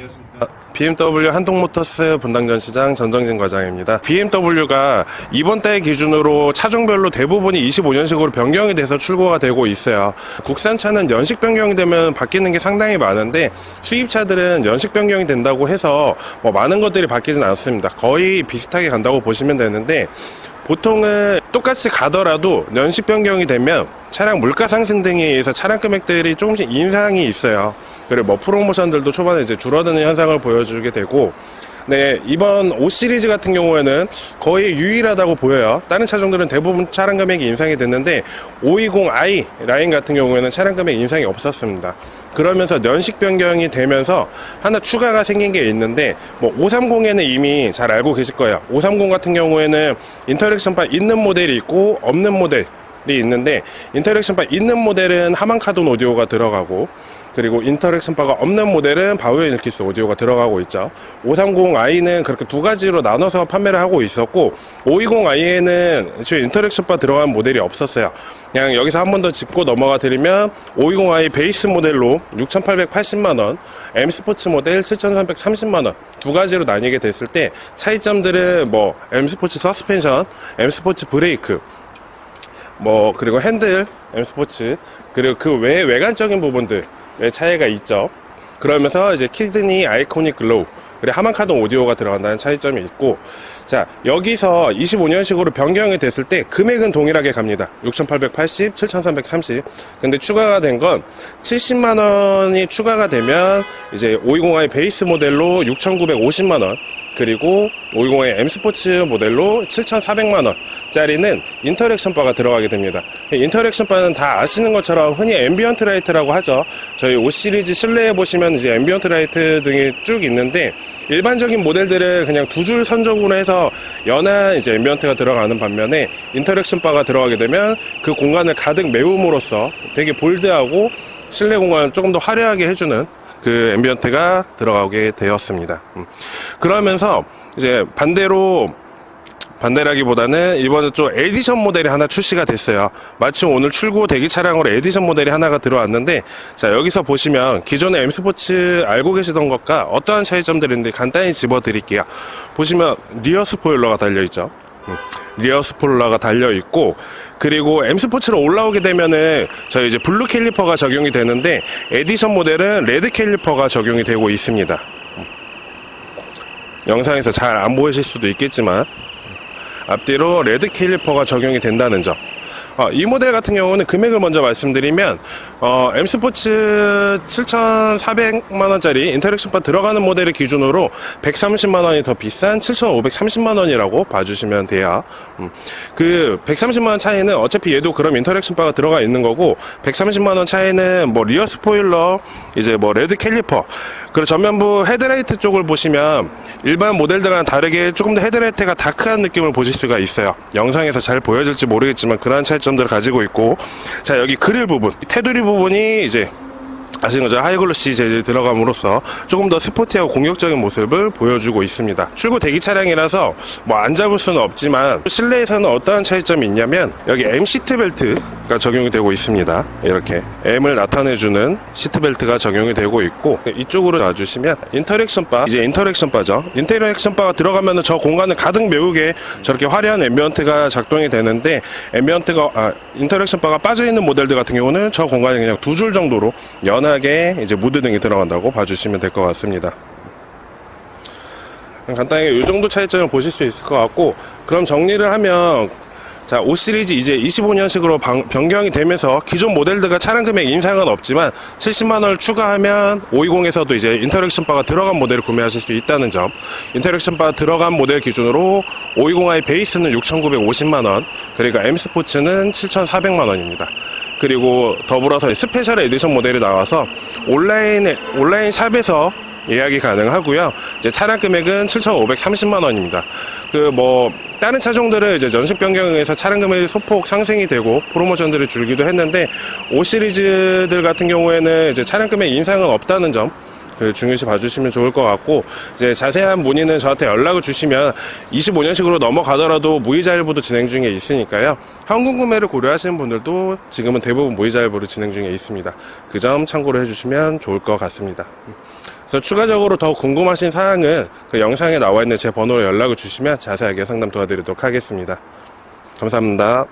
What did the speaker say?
안녕하십니까. BMW 한동모터스 분당전시장 전정진 과장입니다. BMW가 이번 달 기준으로 차종별로 대부분이 25년식으로 변경이 돼서 출고가 되고 있어요. 국산차는 연식 변경이 되면 바뀌는 게 상당히 많은데 수입차들은 연식 변경이 된다고 해서 뭐 많은 것들이 바뀌진 않습니다. 거의 비슷하게 간다고 보시면 되는데 보통은 똑같이 가더라도 연식 변경이 되면 차량 물가 상승 등에 의해서 차량 금액들이 조금씩 인상이 있어요. 그리고 뭐 프로모션들도 초반에 이제 줄어드는 현상을 보여주게 되고 네, 이번 5 시리즈 같은 경우에는 거의 유일하다고 보여요. 다른 차종들은 대부분 차량 금액이 인상이 됐는데 520i 라인 같은 경우에는 차량 금액 인상이 없었습니다. 그러면서 연식 변경이 되면서 하나 추가가 생긴 게 있는데 뭐 530에는 이미 잘 알고 계실 거예요. 530 같은 경우에는 인터랙션바 있는 모델이 있고 없는 모델이 있는데 인터랙션바 있는 모델은 하만카돈 오디오가 들어가고 그리고 인터랙션 바가 없는 모델은 바우에 일키스 오디오가 들어가고 있죠. 530i는 그렇게 두 가지로 나눠서 판매를 하고 있었고 520i에는 애초에 인터랙션 바 들어간 모델이 없었어요. 그냥 여기서 한 번 더 짚고 넘어가 드리면 520i 베이스 모델로 6,880만원, M 스포츠 모델 7,330만원 두 가지로 나뉘게 됐을 때 차이점들은 뭐 M 스포츠 서스펜션, M 스포츠 브레이크 뭐 그리고 핸들 M 스포츠 그리고 그외 외관적인 부분들의 차이가 있죠. 그러면서 이제 키드니 아이코닉 글로우 그리고 하만카돈 오디오가 들어간다는 차이점이 있고 자 여기서 25년식으로 변경이 됐을 때 금액은 동일하게 갑니다 6,880, 7,330 근데 추가가 된 건 70만 원이 추가가 되면 이제 520i 베이스 모델로 6,950만 원 그리고 520의 M 스포츠 모델로 7,400만 원짜리는 인터랙션 바가 들어가게 됩니다. 인터랙션 바는 다 아시는 것처럼 흔히 앰비언트 라이트라고 하죠. 저희 5 시리즈 실내에 보시면 이제 앰비언트 라이트 등이 쭉 있는데 일반적인 모델들은 그냥 두 줄 선적으로 해서 연한 이제 앰비언트가 들어가는 반면에 인터랙션 바가 들어가게 되면 그 공간을 가득 메움으로써 되게 볼드하고 실내 공간을 조금 더 화려하게 해주는 그 앰비언트가 들어가게 되었습니다. 음. 그러면서 이제 반대로 반대라기보다는 이번에 또 에디션 모델이 하나 출시가 됐어요. 마침 오늘 출고 대기 차량으로 에디션 모델이 하나가 들어왔는데 자 여기서 보시면 기존의 M 스포츠 알고 계시던 것과 어떠한 차이점들인지 간단히 집어드릴게요. 보시면 리어 스포일러가 달려 있죠. 음. 리어 스포일러가 달려 있고 그리고 M 스포츠로 올라오게 되면은 저희 이제 블루 캘리퍼가 적용이 되는데 에디션 모델은 레드 캘리퍼가 적용이 되고 있습니다. 영상에서 잘 안 보이실 수도 있겠지만 앞뒤로 레드 캘리퍼가 적용이 된다는 점. 어, 이 모델 같은 경우는 금액을 먼저 말씀드리면 어, M 스포츠 7,400만 원짜리 인터랙션 바 들어가는 모델을 기준으로 130만 원이 더 비싼 7,530만 원이라고 봐주시면 돼요. 음, 그 130만 원 차이는 어차피 얘도 그럼 인터랙션 바가 들어가 있는 거고 130만 원 차이는 뭐 리어 스포일러 이제 뭐 레드 캘리퍼 그리고 전면부 헤드라이트 쪽을 보시면 일반 모델들과는 다르게 조금 더 헤드라이트가 다크한 느낌을 보실 수가 있어요. 영상에서 잘 보여질지 모르겠지만 그러한 차이점 들을 가지고 있고. 자 여기 그릴 부분. 테두리 부분이 이제 아시는 거죠? 하이글로시 재질이 들어감으로써 조금 더 스포티하고 공격적인 모습을 보여주고 있습니다. 출고 대기 차량이라서 뭐 안 잡을 수는 없지만 실내에서는 어떠한 차이점이 있냐면 여기 M 시트벨트가 적용이 되고 있습니다. 이렇게 M을 나타내주는 시트벨트가 적용이 되고 있고 이쪽으로 놔주시면 인터랙션 바 이제 인터랙션 바죠. 인터랙션 바가 들어가면은 저 공간을 가득 메우게 저렇게 화려한 앰비언트가 작동이 되는데 앰비언트가 아, 인터랙션 바가 빠져 있는 모델들 같은 경우는 저 공간에 그냥 두 줄 정도로 연 하게 이제 무드 등이 들어간다고 봐주시면 될 것 같습니다. 간단하게 이 정도 차이점을 보실 수 있을 것 같고 그럼 정리를 하면 자, 5 시리즈 이제 25년식으로 변경이 되면서 기존 모델들과 차량 금액 인상은 없지만 70만 원을 추가하면 520에서도 이제 인터랙션 바가 들어간 모델을 구매하실 수 있다는 점. 인터랙션 바 들어간 모델 기준으로 520i 베이스는 6,950만 원, 그리고 M 스포츠는 7,400만 원입니다. 그리고 더불어서 스페셜 에디션 모델이 나와서 온라인 온라인 샵에서 예약이 가능하고요. 이제 차량 금액은 7,530만 원입니다. 그 뭐 다른 차종들은 이제 전식 변경에서 차량 금액이 소폭 상승이 되고 프로모션들이 줄기도 했는데 5 시리즈들 같은 경우에는 이제 차량 금액 인상은 없다는 점. 그 중요시 봐주시면 좋을 것 같고 이제 자세한 문의는 저한테 연락을 주시면 25년식으로 넘어가더라도 무이자 일부도 진행 중에 있으니까요 현금 구매를 고려하시는 분들도 지금은 대부분 무이자 일부로 진행 중에 있습니다 그 점 참고를 해주시면 좋을 것 같습니다 그래서 추가적으로 더 궁금하신 사항은 그 영상에 나와 있는 제 번호로 연락을 주시면 자세하게 상담 도와드리도록 하겠습니다. 감사합니다.